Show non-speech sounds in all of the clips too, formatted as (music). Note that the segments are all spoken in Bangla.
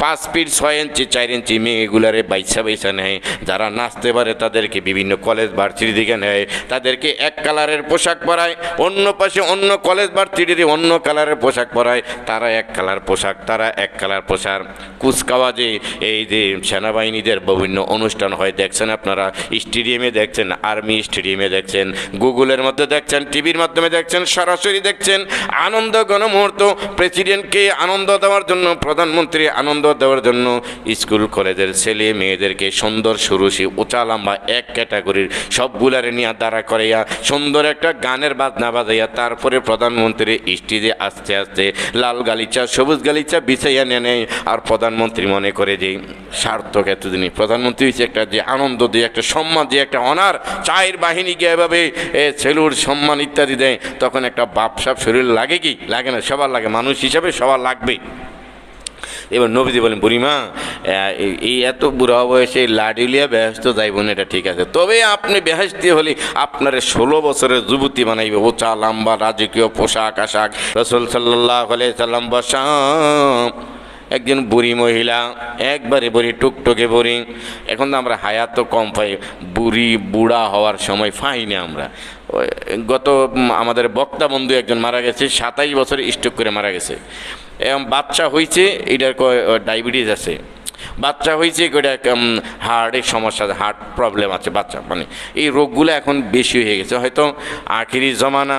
পাঁচ ফিট ছয় ইঞ্চি, চার ইঞ্চি মেয়েগুলারে বাইসা বাইসা নেয়। যারা নাচতে পারে তাদেরকে বিভিন্ন কলেজ ভার্সিটি দিকে নেয়। তাদেরকে এক কালারের পোশাক পরায়, অন্য পাশে অন্য কলেজ ভার্সিটির অন্য কালারের পোশাক পরায়। তারা এক কালার পোশাক, তারা এক কালার পোশাক। কুচকাওয়াজে এই যে সেনাবাহিনীদের বিভিন্ন অনুষ্ঠান হয়, দেখছেন আপনারা? স্টেডিয়ামে দেখছেন, আর্মি স্টেডিয়ামে দেখছেন, গুগলের মধ্যে দেখছেন, টিভির মাধ্যমে দেখছেন, সরাসরি দেখছেন। আনন্দ গণমুহূর্ত প্রেসিডেন্টকে আনন্দ দেওয়ার জন্য প্রধানমন্ত্রী আনন্দ দেওয়ার জন্য স্কুল, কলেজের ছেলে মেয়েদেরকে সুন্দর সুরুষি উঁচা লম্বা এক ক্যাটাগরির সবগুলারে নিয়ে দাঁড়া করাইয়া সুন্দর একটা গানের বাজনা বাজাইয়া তারপরে প্রধানমন্ত্রী স্টেজে আস্তে আস্তে লাল গালিচা, সবুজ গালিচা বিছাইয়া নিয়ে নেয়। আর প্রধানমন্ত্রী মনে করে যে, সার্থক এতদিনই প্রধানমন্ত্রী হচ্ছে একটা যে আনন্দ দিয়ে, একটা সম্মান দিয়ে, একটা অনার। চায়ের বাহিনী বাহিনীকে এভাবে এ ছেলুর সম্মান ইত্যাদি দেয়, তখন একটা বাপসাপ শরীর লাগে কি? লাগে না, সবার লাগে। মানুষ হিসাবে সবার লাগবে এবার নবীজি বলেন, বুড়িমা এই- এত বুড়া বয়সে লাডিলিয়া ব্যস্ত যাইব না, এটা ঠিক আছে। তবে আপনি বেহেস্তি হলে আপনার ষোলো বছরের যুবতী বানাইবে। ওচা লম্বা, রাজকীয় পোশাক, আশাক। রসুল সাল্লাহ সাল্লাম বসাম, একজন বুড়ি মহিলা, একবারে বুড়ি, টুকটুকে বুড়ি। এখন তো আমরা হায়াত কম পাই। বুড়ি, বুড়া হওয়ার সময় পাই না আমরা। গত আমাদের বক্তা বন্ধু একজন মারা গেছে, সাতাইশ বছর স্ট্রোক করে মারা গেছে। এবং বাচ্চা হয়েছে এটার ডায়াবেটিস আছে। বাচ্চা হয়েছে এটা হার্টের সমস্যা হার্ট প্রবলেম আছে বাচ্চা মানে এই রোগগুলো এখন বেশি হয়ে গেছে। হয়তো আখিরি জমানা,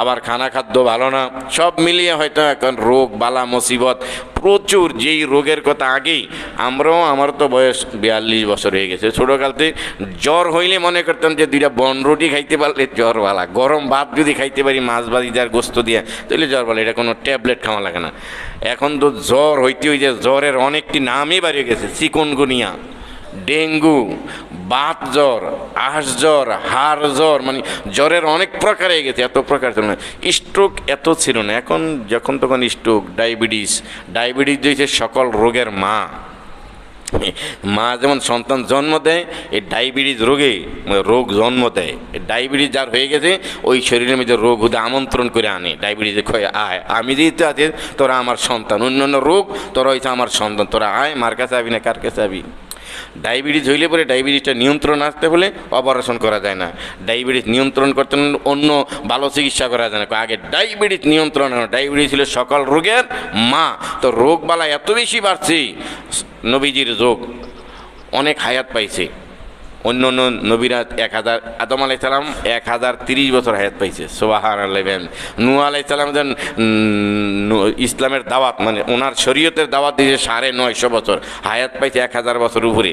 আবার খানা খাদ্য ভালো না, সব মিলিয়ে হয়তো এখন রোগ, বালা, মুসিবত প্রচুর যেই রোগের কথা আগেই, আমরাও, আমার তো বয়স বিয়াল্লিশ বছর হয়ে গেছে। ছোটোকালতে জ্বর হইলে মনে করতাম যে দুইটা বন রুটি খাইতে পারলে জ্বর গরম ভাত যদি খাইতে পারি, মাছ ভাজি যার গোস্ত দিয়ে তাহলে জ্বর এটা কোনো ট্যাবলেট খাওয়া লাগে না। এখন তো জ্বর হইতে যে জ্বরের অনেকটি নামই বাড়িয়ে গেছে, চিকনগুনিয়া, ডেঙ্গু বাত জ্বর, আঁশ জ্বর, হাড় জ্বর মানে জ্বরের অনেক প্রকার হয়ে গেছে, এত প্রকার ছিল না স্ট্রোক এত ছিল না, এখন যখন তখন স্ট্রোক, ডায়াবেটিস ডায়াবেটিস দিয়েছে সকল রোগের মা। মা যেমন সন্তান জন্ম দেয়, এই ডায়াবেটিস রোগে, রোগ জন্ম দেয়। ডায়াবেটিস যার হয়ে গেছে, ওই শরীরের মধ্যে রোগ হুদে আমন্ত্রণ করে আনে। ডায়াবেটিসে কয়ে, আয়, আমি যেহেতু আছে, তোরা আমার সন্তান, অন্যান্য রোগ, তোরা হয়েছে আমার সন্তান, তোরা আয়, মার কাছে আবি না, কার কাছে আবি? ডায়াবেটিস হইলে পরে ডায়াবেটিসটা নিয়ন্ত্রণ আসতে হলে অপারেশন করা যায় না। ডায়াবেটিস নিয়ন্ত্রণ করতে হলে অন্য ভালো চিকিৎসা করা যায় না। আগে ডায়াবেটিস নিয়ন্ত্রণ। ডায়াবেটিস ছিল সকল রোগের মা। তো রোগ বালা এত বেশি বাড়ছে, নবীজির রোগ অনেক হায়াত পাইছে। অন্য অন্য নবীরা এক হাজার, আদম আলাই সালাম এক হাজার তিরিশ বছর হায়াত পাইছে সোবাহান আলাইবেন নু আলাই সালাম যেন ইসলামের দাওয়াত মানে ওনার শরীয়তের দাওয়াত দিয়েছে সাড়ে নয়শো বছর, হায়াত পাইছে এক হাজার বছর উপরে।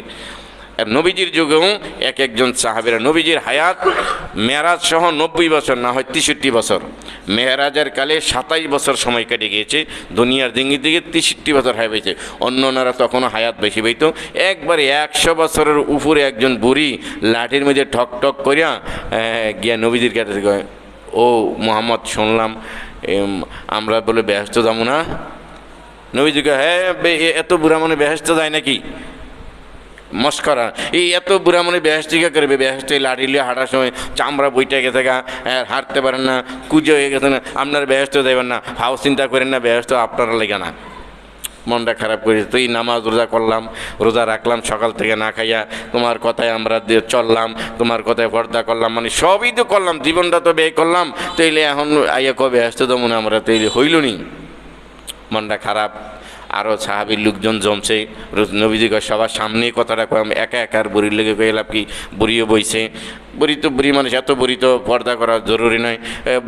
নবীজির যুগেও এক একজন সাহাবেরা নবীজির হায়াত, মেয়ারাজ সহ নব্বই বছর, না হয় তেষট্টি বছর। মেয়ারাজের কালে সাতাইশ বছর সময় কেটে গিয়েছে, দুনিয়ার দিঙ্গি দিকে তেষট্টি বছর হায়াত পেয়েছে। অন্য অন্যরা তখনও হায়াত বেশি পেত। একবারে একশো বছরের উপরে একজন বুড়ি লাঠির মধ্যে ঠক ঠক করিয়া গিয়া নবীজির কাছে ও মোহাম্মদ, শুনলাম আমরা বলে ব্যস্ত যাব না? নবীজিকে হ্যাঁ এত বুড়া মনে ব্যস্ত যায় নাকি? মস্করা। এই এত বুড়া মনে বেহেস্টিকা করবে? বেহেস্টে লাঠি লিয়ে হাঁটার সময় চামড়া বইটা গেছে গা হ্যাঁ, হাঁটতে পারেন না কুজো হয়ে গেছে না আপনার বেহেস্ত দেবেন না হাও চিন্তা করেন না বেহেস্ত আপনারা লেগে না। মনটা খারাপ করেছে তুই নামাজ রোজা করলাম রোজা রাখলাম সকাল থেকে না খাইয়া তোমার কথায় আমরা চললাম তোমার কথায় পর্দা করলাম মানে সবই তো করলাম জীবনটা তো ব্যয় করলাম। তৈলে এখন আইয়া কবে আসতে দেবো না আমরা তৈলে হইল নি মনটা খারাপ। আরও সাহাবির লোকজন জমছে। নবীজি কয়, সবার সামনে কথাটা কম একা একার বুড়ির লেগে পেলাম কি, বুড়িও বইছে। বুড়ি তো, বুড়ি মানুষ, এত বুড়ি তো পর্দা করা জরুরি নয়।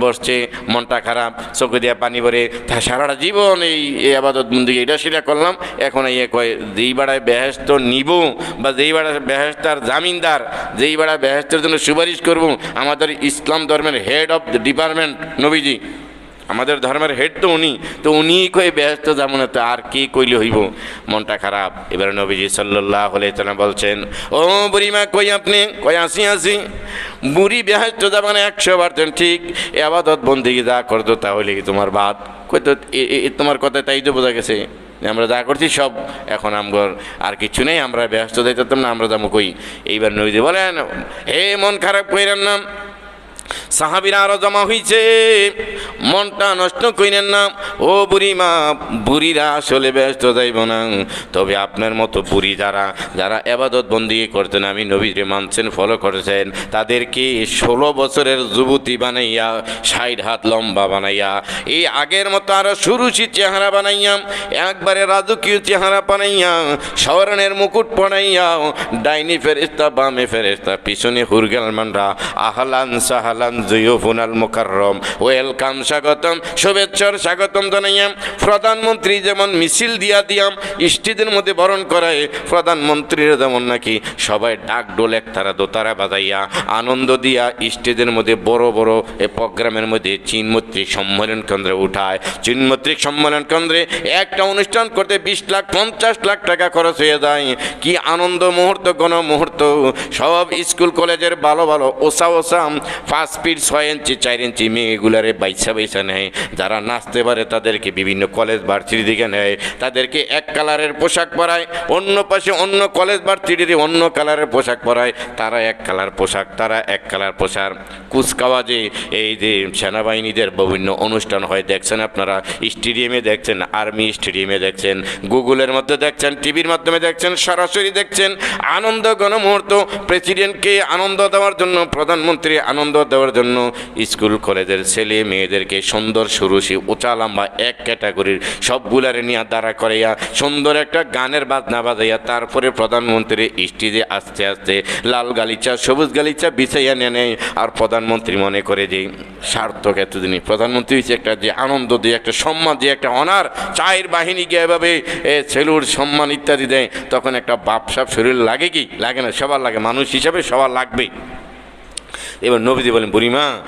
বসছে, মনটা খারাপ, চোখে দিয়া পানি ভরে, তা সারাটা জীবন এই আবাদত বন্দি, এটা সেটা করলাম। এখন ইয়ে কয়, যেই বেড়ায় বেহেস্ত নিব, বা যেই বেড়ায় বেহেস্তার জামিনদার, যেই বেড়ায় বেহেস্তের জন্য সুপারিশ করব, আমাদের ইসলাম ধর্মের হেড অফ ডিপার্টমেন্ট নবীজি। আমাদের ধর্মের হেড তো উনি তো উনি কই ব্যস্ত যেমন তো আর কি কইলে হইব? মনটা খারাপ। এবার নবীজি সাল্লাহ বলছেন, ও বুড়িমা, কই আপনি? কই আসি আসি? বুড়ি ব্যস্ত যেমন একশো পারতেন ঠিক, এ আবাদত বন্দিকে যা করতো তাহলে কি তোমার বাদ কই তো তোমার কথা তাই তো বোঝা গেছে। আমরা যা করছি সব এখন আমগর, আর কিছু নেই, আমরা ব্যস্ত যাইতাম না, আমরা যাব কই? এইবার নবীজি বলেন, হে মন খারাপ কইরেন না। সাহাবিরা আরও জমা হইছে। মনটা নষ্ট কইরেন না। ও বুড়ি মা, বুড়িরা আসলে ব্যস্ত যাইব না। তবে আপনার মতো বুড়ি যারা যারা এবাদত বন্দি করতেন, আমি নবীরে মানছেন, ফলো করেছেন, তাদেরকে ষোলো বছরের যুবতী বানাইয়া, ষাট হাত লম্বা বানাইয়া, এই আগের মতো আরও সুরুচি চেহারা বানাইয়া, একবারে রাজকীয় চেহারা বানাইয়া, স্বর্ণের মুকুট পড়াইয়া ডাইনি ফেরেস্তা বামে ফেরেস্তা পিছনে হুরগেল মানরা আহলান সাহালান মুকাররম। ওয়েলকাম স্বাগতম, শুভেচ্ছার স্বাগতম জানাইয়াম। প্রধানমন্ত্রী যেমন মিছিল দিয়া দিয়াম স্টেজের মধ্যে বরণ করায়, প্রধানমন্ত্রীরা যেমন নাকি সবাই ডাক ডোল একতারা দোতারা বাজাইয়া, আনন্দ দিয়া স্টেজের মধ্যে বড় বড় এ প্রোগ্রামের মধ্যে চীনমৈত্রিক সম্মেলন কেন্দ্রে উঠায়। চীনমৈত্রিক সম্মেলন কেন্দ্রে একটা অনুষ্ঠান করতে বিশ লাখ, পঞ্চাশ লাখ টাকা খরচ হয়ে যায়। কি আনন্দ মুহূর্ত গণ মুহূর্ত। সব স্কুল, কলেজের ভালো ভালো ওসা ওসা পাঁচ ফিট ছয় ইঞ্চি, চার ইঞ্চি মেয়ে মেয়েগুলারে বাইসা বাইসা নেয়। যারা নাচতে পারে তাদেরকে বিভিন্ন কলেজ ভার্সিটি দিকে নেয়। তাদেরকে এক কালারের পোশাক পরায়, অন্য পাশে অন্য কলেজ ভার্সিটিতে অন্য কালারের পোশাক পরায়। তারা এক কালার পোশাক, তারা এক কালার পোশাক। কুচকাওয়াজে এই যে সেনাবাহিনীদের বিভিন্ন অনুষ্ঠান হয়, দেখছেন আপনারা? স্টেডিয়ামে দেখছেন, আর্মি স্টেডিয়ামে দেখছেন, গুগলের মধ্যে দেখছেন, টিভির মাধ্যমে দেখছেন, সরাসরি দেখছেন। আনন্দ গণমুহূর্ত প্রেসিডেন্টকে আনন্দ দেওয়ার জন্য প্রধানমন্ত্রী আনন্দ দেওয়ার জন্য স্কুল কলেজের ছেলে মেয়েদেরকে সুন্দর সুরুষি উঁচা লম্বা এক ক্যাটাগরির সবগুলারে নিয়ে দাঁড়া করাইয়া সুন্দর একটা গানের বাজনা বাজাইয়া তারপরে প্রধানমন্ত্রী স্টেজে আস্তে আস্তে লাল গালিচা সবুজ গালিচা বিছাইয়া নিয়ে নেয়। আর প্রধানমন্ত্রী মনে করে যে সার্থক এতদিনই। প্রধানমন্ত্রী হচ্ছে একটা যে আনন্দ দিয়ে একটা সম্মান দিয়ে একটা অনার। চায়ের বাহিনী বাহিনীকে এভাবে এ, ছেলুর সম্মান ইত্যাদি দেয়। তখন একটা বাপসাপ শরীর লাগে কি? লাগে না। সবার লাগে। মানুষ হিসাবে সবার লাগবেই। এবার নবীজি বলেন, বুড়িমা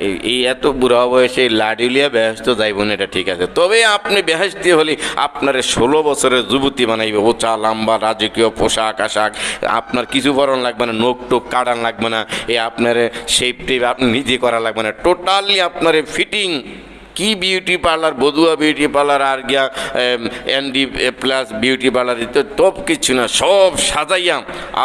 এই- এত বুড়া বয়সে লাডিলিয়া ব্যস্ত যাইব না এটা ঠিক আছে। তবে আপনি ব্যস্তি হলে আপনার ষোলো বছরের যুবতী বানাইবে। ওচা লম্বা, রাজকীয় পোশাক, আশাক, আপনার কিছু বরণ লাগবে না নোক টোক কাটান লাগবে না, এ আপনার টেপ আপনি নিজে করা লাগবে না। টোটালি আপনার ফিটিং কি beauty parlour Badhua beauty parlour আর গিয়া এনডি প্লাস বিউটি পার্লার তো টপ কিছু না, সব সাজাইয়া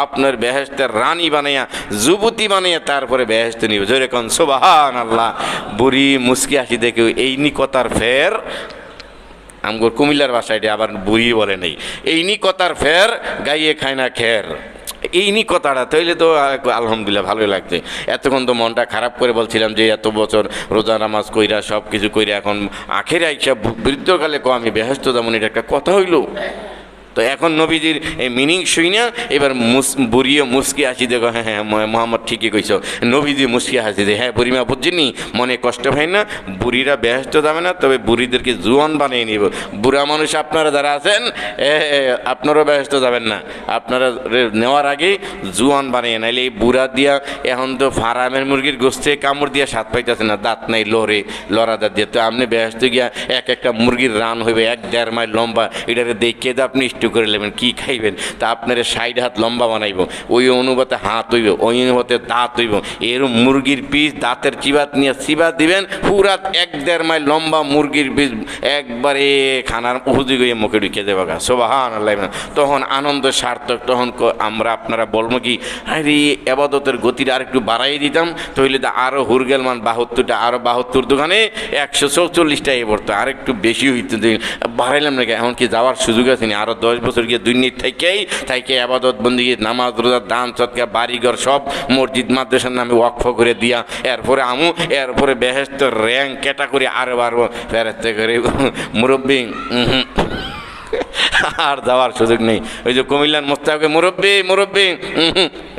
আপনার বেহেস্তের রানী বানাইয়া, যুবতী বানাইয়া তারপরে বেহেস্ত নিবে। যেরকম সোবাহান আল্লাহ বুড়ি মুসকি হাসি দেখে এই নিকতার ফের আমগর কুমিল্লার এটা আবার বুড়ি বলে নেই, এই নিকতার ফের গাইয়ে খায় না খের। এই নি কথাটা তাইলে তো আলহামদুলিল্লাহ ভালোই লাগছে। এতক্ষণ তো মনটা খারাপ করে বলছিলাম যে এত বছর রোজা নামাজ কইরা সব কিছু কইরা এখন আখের আইসা বৃদ্ধকালে কো আমি বেহস্ত তেমন এটা একটা কথা হইল। তো এখন নবীজির এই মিনিং শুই না এবার মুস বুড়িয়ে মুসকি হাসি দেখো হ্যাঁ হ্যাঁ মোহাম্মদ ঠিকই কইছ। নবীজি মুসকি হাসি দে হ্যাঁ বুড়িমা বুঝছেনি মনে কষ্ট হয় না বুড়িরা ব্যস্ত যাবে না তবে বুড়িদেরকে জুয়ান বানিয়ে নিব। বুড়া মানুষ আপনারা যারা আছেন এ, আপনারাও ব্যস্ত যাবেন না। আপনারা নেওয়ার আগে জুয়ান বানিয়ে নাইলে এই বুড়া দিয়া এখন তো ফার্মের মুরগির গোস্তে কামড় দিয়া স্বাদ পাইতেছে না দাঁত নাই লড়ে লড়া দাঁত দিয়ে। তো আপনি ব্যস্ত গিয়া এক একটা মুরগির রান হইবে এক দেড় মাইল লম্বা এটাকে দেখে আপনি একটু করে নেবেন কী খাইবেন? তা আপনার সাইড হাত লম্বা বানাইব, ওই অনুপাতে হাত হইব, ওই অনুপাতে দাঁত হইব। এরম মুরগির পিস দাঁতের চিবাত নিয়ে চিবাত দিবেন পুরা এক দেড় মাইল লম্বা মুরগির পিস একবারে খানার উপযোগী হয়ে মুখে ঢুকে দেবে গা। সোবাহান আল্লাহ তখন আনন্দ সার্থক, তখন আমরা আপনারা বলব কি, আরে, এবাদতের গতিটা আর একটু বাড়াই দিতাম তাহলে তো আরও হুরগেল মান বাহাত্তরটা আরও বাহাত্তর দোকানে একশো চৌচল্লিশটা এ পড়তো আর একটু বেশি হইতো বাড়াইলাম নাকি, এখন কি যাওয়ার সুযোগ আছে আরও দশ বছর গিয়ে দুর্নীতি থেকেই থাইকে আবাদত বন্দি, নামাজ, রোজা, দান সৎকা বাড়িঘর সব মসজিদ, মাদ্রাসার নামে ওয়াকফ করে দিয়া, এরপরে আমু, এরপরে বেহেস্ত র্যাঙ্ক ক্যাটাগরি আরও আরও ফেরত করে মুরব্বী। (laughs) আর যাওয়ার সুযোগ নেই। ওই যে কুমিল্লার মোস্তাকে মুরব্বী মুরব্বী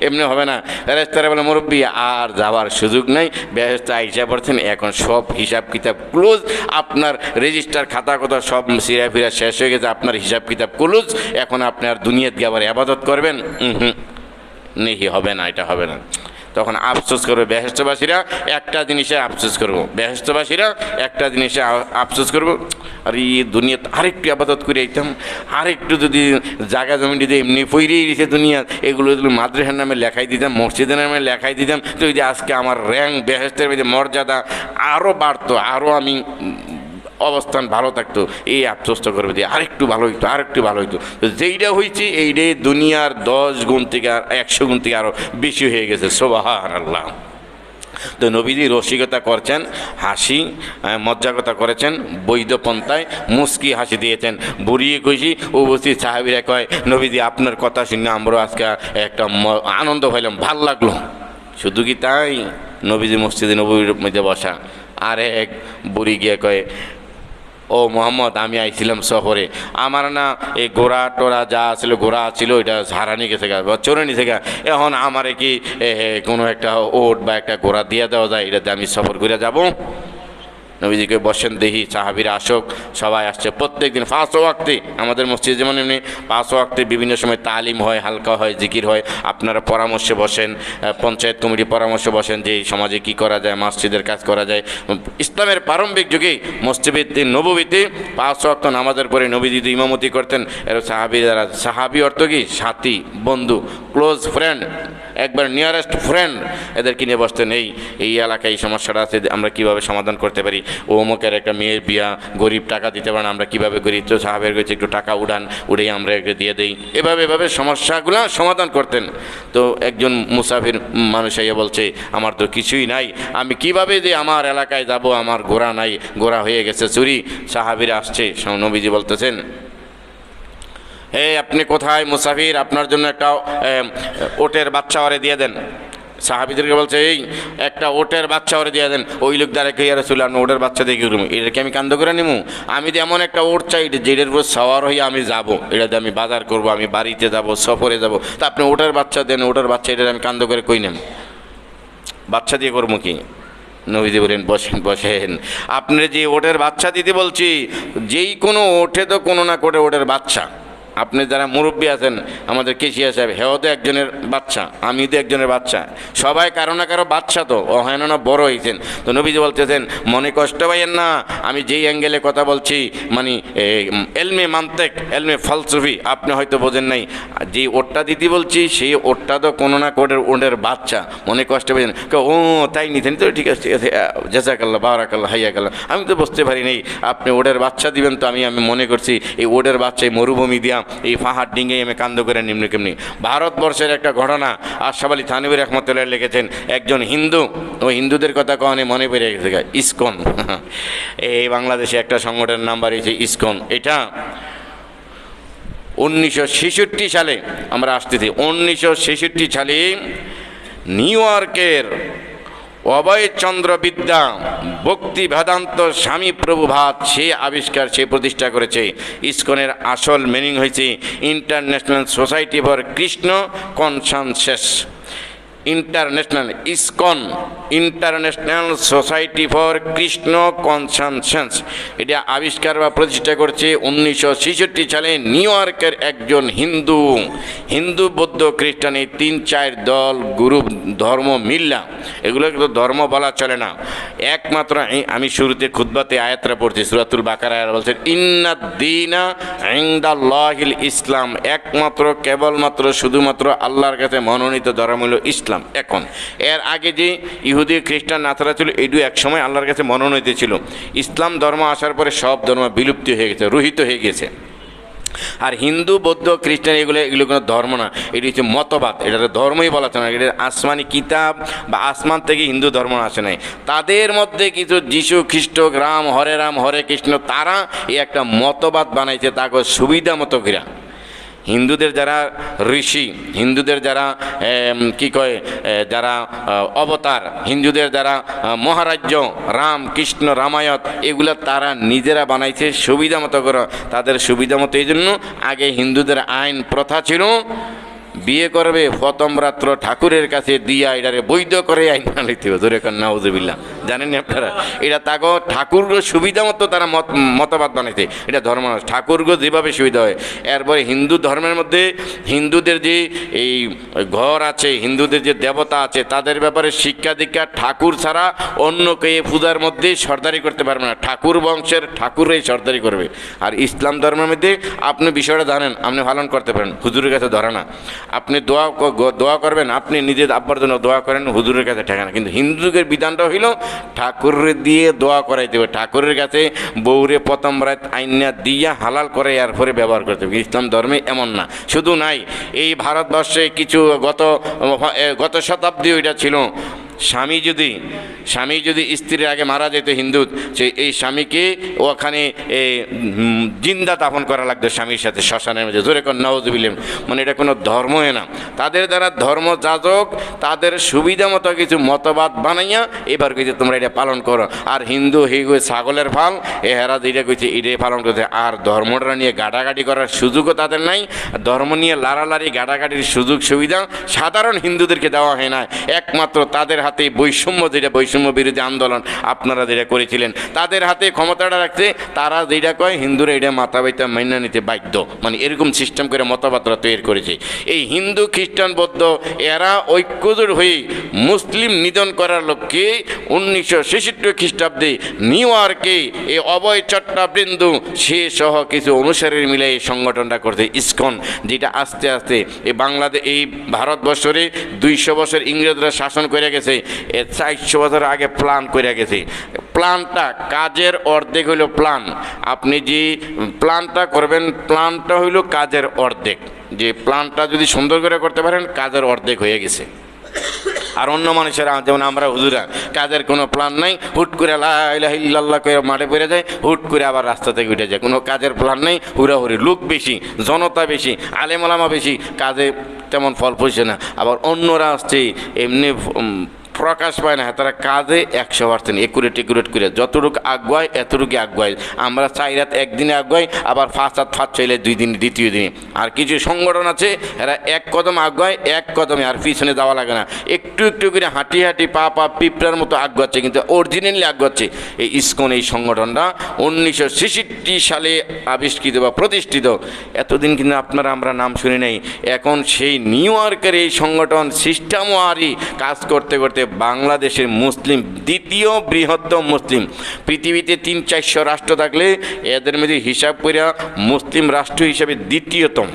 এমনি হবে না। রেস্তারে বলে মুরব্বী, আর যাওয়ার সুযোগ নেই। ব্যস্ত আইসা পড়ছেন, এখন সব হিসাব কিতাব ক্লোজ। আপনার রেজিস্টার খাতা কথা সব সিরা ফিরা শেষ হয়ে গেছে, আপনার হিসাব কিতাব ক্লোজ। এখন আপনি আর দুনিয়াত আবার আবাদত করবেন? নেহি হবে না, এটা হবে না। তখন আফসোস করবে বেহেস্তবাসীরা একটা জিনিসে আফসোস করব। বেহেস্তবাসীরা একটা জিনিসে আফসোস করব, আর এই দুনিয়া আরেকটু আপাতত করে আইতাম, আরেকটু যদি জায়গা জমি যদি এমনি পইরেই দিছে দুনিয়া এগুলো যদি মাদ্রাসার নামে লেখাই দিতাম, মসজিদের নামে লেখাই দিতাম, তো যদি আজকে আমার র্যাঙ্ক বেহেস্তের মধ্যে মর্যাদা আরও বাড়তো আরও আমি অবস্থান ভালো থাকতো এই আফসোসটা করবে দিয়ে আরেকটু ভালো হইতো আরেকটু ভালো হইতো। যেইটা হয়েছে এইটাই দুনিয়ার দশ গুণ থেকে আর একশো গুণ থেকে আরও বেশি হয়ে গেছে সোবাহার আল্লাহ তো নবীজি রসিকতা করছেন হাসি আহ, মজ্জাকতা করেছেন বৈধ পন্থায় মুস্কি হাসি দিয়েছেন। বুড়িয়ে খুশি উপস্থিত সাহাবিরা কয় নবীজি আপনার কথা শুনে আমরা আজকে একটা আনন্দ হইলাম ভালো লাগল। শুধু কি তাই? নবীজি মসজিদে নবীর মধ্যে বসা। আর এক বুড়ি গিয়ে কয় ও মোহাম্মদ, আমি আইছিলাম শহরে আমার না এই ঘোড়া টোড়া যা ছিল ঘোড়া ছিল ওইটা হারানি গেছে গা, বা চোরে নিছে গা। এখন আমারে কি কোনো একটা ওট বা একটা ঘোড়া দিয়ে দেওয়া যায়, এটাতে আমি সফর করে যাব? নবীজিকে বসেন, দেখি সাহাবিরা আসক, সবাই আসছে। প্রত্যেক দিন পাঁচ ওয়াক্তে আমাদের মসজিদে যেমন এমনি, পাঁচ ওয়াক্তে বিভিন্ন সময় তালিম হয়, হালকা হয়, জিকির হয়। আপনারা পরামর্শে বসেন পঞ্চায়েত কমিটি পরামর্শে বসেন যে সমাজে কি করা যায়, মসজিদের কাজ করা যায়। ইসলামের প্রারম্ভিক যুগে মসজিদ নবীতে পাঁচ ওয়াক্ত নামাজের পরে নবীজি ইমামতি করতেন, এর সাহাবি যারা সাহাবি অর্থ কি? সাথী, বন্ধু, ক্লোজ ফ্রেন্ড, একবার নিয়ারেস্ট ফ্রেন্ড এদেরকে নিয়ে বসতেন। এই এই এলাকায় এই সমস্যাটা আছে, আমরা কীভাবে সমাধান করতে পারি? অমুকের একটা মেয়ের বিয়া, গরিব টাকা দিতে পারেন আমরা কীভাবে করি তো সাহাবের কাছে একটু টাকা উড়ান উড়েই আমরা একটু দিয়ে দিই। এভাবে এভাবে সমস্যাগুলো সমাধান করতেন। তো একজন মুসাফির মানুষ আইয়া বলছে, আমার তো কিছুই নাই। আমি কীভাবে যে আমার এলাকায় যাব? আমার ঘোড়া নাই, ঘোড়া হয়ে গেছে চুরি। সাহাবির আসছে। নবীজি বলতেছেন হে আপনি কোথায় মুসাফির? আপনার জন্য একটা ওটের বাচ্চা ওরে দিয়ে দেন। সাহাবিদেরকে বলছে, এই, একটা ওটের বাচ্চা ওরে দিয়ে দেন। ওই লোক দ্বারা কে ছিল আমি ওটের বাচ্চা দিয়ে কি এটাকে আমি কান্দ করে নিমু? আমি তো এমন একটা ওট চাই যেটার উপর সওয়ার হয়ে আমি যাব। এটাতে আমি বাজার করব, আমি বাড়িতে যাব, সফরে যাব। তা আপনি ওটের বাচ্চা দেন, ওটার বাচ্চা এটা আমি কান্দ করে কই নেম বাচ্চা দিয়ে করব কি? নবীজি বলেন, বসেন বসেন। আপনি যে ওটের বাচ্চা দিতে বলছি, যেই কোনো ওঠে তো কোনো না করে ওটের বাচ্চা। আপনি যারা মুরব্বী আছেন, আমাদের কেশিয়া সাহেব, হেও তো একজনের বাচ্চা আমি তো একজনের বাচ্চা। সবাই কারও না কারও বাচ্চা তো হয় না বড় হয়েছেন তো নবীজি বলতেছেন, মনে কষ্ট পাইয়েন না, আমি যেই অ্যাঙ্গেলে কথা বলছি মানে এলমে মান্তেক, এলমে ফলসফি, আপনি হয়তো বোঝেন নাই। যে ওটটা দিতে বলছি, সেই ওটটা তো কোনো না কোটের ওটের বাচ্চা, মনে কষ্ট পেয়েছেন ও, তাই নিতেন তো ঠিক আছে ঠিক আছে জেসাকাল্লা বারাকাল্লা হাইয়াকাল্লা আমি তো বুঝতে পারি নাই, আপনি ওটের বাচ্চা দিবেন তো আমি আমি মনে করছি, এই ওটের বাচ্চা এই মরুভূমি দিয়া এই পাহাড় ডিঙ্গে আমি কান্দ করে নিম্নি কেমনি। ভারতবর্ষের একটা ঘটনা আশরাফ আলী থানবির রহমতুল্লাহ লিখেছেন, একজন হিন্দু, ও হিন্দুদের কথা কখনো মনে পড়ে গেছে ইসকন। (laughs) এই বাংলাদেশে একটা সংগঠনের নাম বাড়িয়েছে ইসকন। এটা উনিশশো ছেষট্টি সালে আমরা আসতেছি। উনিশশো ছেষট্টি সালে নিউ ইয়র্কের অভয়চন্দ্র বিদ্যা ভক্তি ভেদান্ত স্বামী প্রভুভাত, সে আবিষ্কার, সে প্রতিষ্ঠা করেছে। ইস্কনের আসল মিনিং হয়েছে international society for Krishna consciousness international ISKCON international society for Krishna consciousness এটা আবিষ্কার বা প্রতিষ্ঠা করছে উনিশশো ছেষট্টি সালে নিউ ইয়র্কের একজন হিন্দু। হিন্দু, বৌদ্ধ, খ্রিস্টান এই তিন, চার দল, গ্রুপ, ধর্ম মিল্লা। এগুলো কিন্তু ধর্ম বলা চলে না। একমাত্র আমি শুরুতে খুদ্বাতে আয়াতরা পড়ছি, সুরাতুল বাকার আয়াত বলছেন ইন্নাদ্দিনা ইন্দাল্লাহিল ইসলাম। একমাত্র, কেবলমাত্র, শুধুমাত্র আল্লাহর কাছে মনোনীত ধর্ম হলো ইসলাম। এখন। এর আগে যে ইহুদি, খ্রিস্টান নাথারা ছিল এটু একসময় আল্লাহর কাছে মনোনীত ছিল। ইসলাম ধর্ম আসার পরে সব ধর্ম বিলুপ্তি হয়ে গেছে, রহিত হয়ে গেছে। আর হিন্দু, বৌদ্ধ, খ্রিস্টান, এগুলো এগুলো কোনো ধর্ম না। এটি হচ্ছে মতবাদ। এটা ধর্মই বলা চলে না। এটা আসমানি কিতাব বা আসমান থেকে হিন্দু ধর্ম আসে নাই। তাদের মধ্যে কিছু যিশু খ্রিস্ট, রাম, হরে রাম, হরে কৃষ্ণ, তারা এই একটা মতবাদ বানাইছে, তাকে সুবিধা মতো কিরা হিন্দুদের যারা ঋষি, হিন্দুদের যারা কি কয় যারা অবতার, হিন্দুদের যারা মহারাজ্য, রাম, কৃষ্ণ রামায়ত এগুলো তারা নিজেরা বানাইছে সুবিধা মতো করে। তাদের সুবিধা মতো এই জন্য আগে হিন্দুদের আইন প্রথা ছিল, বিয়ে করবে প্রথম রাত্র ঠাকুরের কাছে দিয়া এটারে বৈধ করে আইন আনিতে হবে। ধরে কান নাউজুবিল্লাহ জানেন নি আপনারা? এটা তাকে ঠাকুরগো সুবিধা মতো তারা মত, মতবাদ বানাইছে। এটা ধর্ম। ঠাকুরগো যেভাবে সুবিধা হয়, এরপরে হিন্দু ধর্মের মধ্যে হিন্দুদের যে এই ঘর আছে, হিন্দুদের যে দেবতা আছে, তাদের ব্যাপারে শিক্ষা দীক্ষা ঠাকুর ছাড়া অন্য কে পূজার মধ্যে সর্দারি করতে পারবে না। ঠাকুর বংশের ঠাকুরই সর্দারি করবে। আর ইসলাম ধর্মের মধ্যে আপনি বিষয়টা জানেন, আপনি পালন করতে পারেন। হুজুরের কাছে ধরে না। আপনি দোয়া দোয়া করবেন, আপনি নিজের আব্বার জন্য দোয়া করেন, হুজুরের কাছে ঠেকে না কিন্তু হিন্দুদের বিধানটা হইল ঠাকুরের দিয়ে দোয়া করাই দেবে। ঠাকুরের কাছে বউরে প্রথম রাত আইনা দিয়া হালাল করে এরপরে ব্যবহার করতে হবে। ইসলাম ধর্মে এমন না। শুধু নাই, এই ভারতবর্ষে কিছু গত গত শতাব্দী ওইটা ছিল। স্বামী যদি স্বামী যদি স্ত্রীর আগে মারা যেত হিন্দু সে এই স্বামীকে ওখানে জিন্দা দাফন করা লাগতো স্বামীর সাথে শ্মশানের মধ্যে। কর নওয়াজবিলেম মানে এটা কোনো ধর্মই না। তাদের দ্বারা ধর্ম যাজক তাদের সুবিধা মতো কিছু মতবাদ বানাইয়া এবার কইছে, তোমরা এটা পালন করো। আর হিন্দু হে কই ছাগলের ফাল, এ হেরা যেটা কইছে, এটাই পালন করতে আর ধর্মটা নিয়ে গাড়াগাড়ি করার সুযোগও তাদের নাই। ধর্ম নিয়ে লাড়ালাড়ি গাড়াগাড়ির সুযোগ সুবিধা সাধারণ হিন্দুদেরকে দেওয়া হয় না একমাত্র তাদের হাতে বৈষম্য, যেটা বৈষম্য বিরোধী আন্দোলন আপনারা যেটা করেছিলেন, তাদের হাতে ক্ষমতাটা রাখছে তারা যেটা কয়, হিন্দুরা এটা মাথা বাইতা মাইনা নিতে বাধ্য। মানে এরকম সিস্টেম করে মতবাদরা তৈরি করেছে। এই হিন্দু, খ্রিস্টান, বৌদ্ধ এরা ঐক্যজোট হয়ে মুসলিম নিধন করার লক্ষ্যে উনিশশো ছেষট্টি খ্রিস্টাব্দে নিউ ইয়র্কে এই অবয় চট্টাবৃন্দু সে সহ কিছু অনুসারীর মিলে এই সংগঠনটা করছে, ইসকন, যেটা আস্তে আস্তে এই বাংলাদেশ এই ভারতবর্ষরে দুইশো বছর ইংরেজরা শাসন করে গেছে। এর চারশো বছর আগে প্ল্যান করে গেছে। প্ল্যানটা কাজের অর্ধেক হইল প্ল্যান আপনি যে প্ল্যানটা করবেন প্ল্যানটা হইল কাজের অর্ধেক। যে প্ল্যানটা যদি সুন্দর করে করতে পারেন, কাজের অর্ধেক হয়ে গেছে। আর অন্য মানুষেরা, যেমন আমরা হুজুরা, কাজের কোনো প্ল্যান নাই, হুট করে লাহ করে মাঠে পড়ে যায়, হুট করে আবার রাস্তা থেকে উঠে যায়। কোনো কাজের প্ল্যান নেই, হুড়াহুড়ি, লোক বেশি, জনতা বেশি আলেমালামা বেশি, কাজে তেমন ফল পড়ছে না। আবার অন্যরা আসছে, এমনি প্রকাশ পায় না, তারা কাজে একশো পার্সেন্ট একুরেট একুরেট করে যতটুকু আগুয়ায় এতটুকু আগুয়ায়। আমরা চাই রাত একদিনে আগুয়াই আবার ফার্স্ট হাত ফার্স্ট চাইলে দুই দিন, দ্বিতীয় দিনে। আর কিছু সংগঠন আছে, এরা এক কদম আগুয়ায়, এক কদমে আর পিছনে যাওয়া লাগে না। একটু একটু করে হাঁটি হাঁটি পা পা পিঁপড়ার মতো আগুয়াচ্ছে, কিন্তু অরিজিনালি আগুয়াচ্ছে। এই ইস্কন এই সংগঠনটা উনিশশো ছেষট্টি সালে আবিষ্কৃত বা প্রতিষ্ঠিত। এতদিন কিন্তু আপনারা, আমরা নাম শুনি নাই। এখন সেই নিউ ইয়র্কের এই সংগঠন সিস্টেমওয়ারি কাজ করতে করতে বাংলাদেশের মুসলিম, দ্বিতীয় বৃহত্তম মুসলিম। পৃথিবীতে তিন চারশো রাষ্ট্র থাকলে এদের মধ্যে হিসাব করিয়া মুসলিম রাষ্ট্র হিসাবে দ্বিতীয়তম।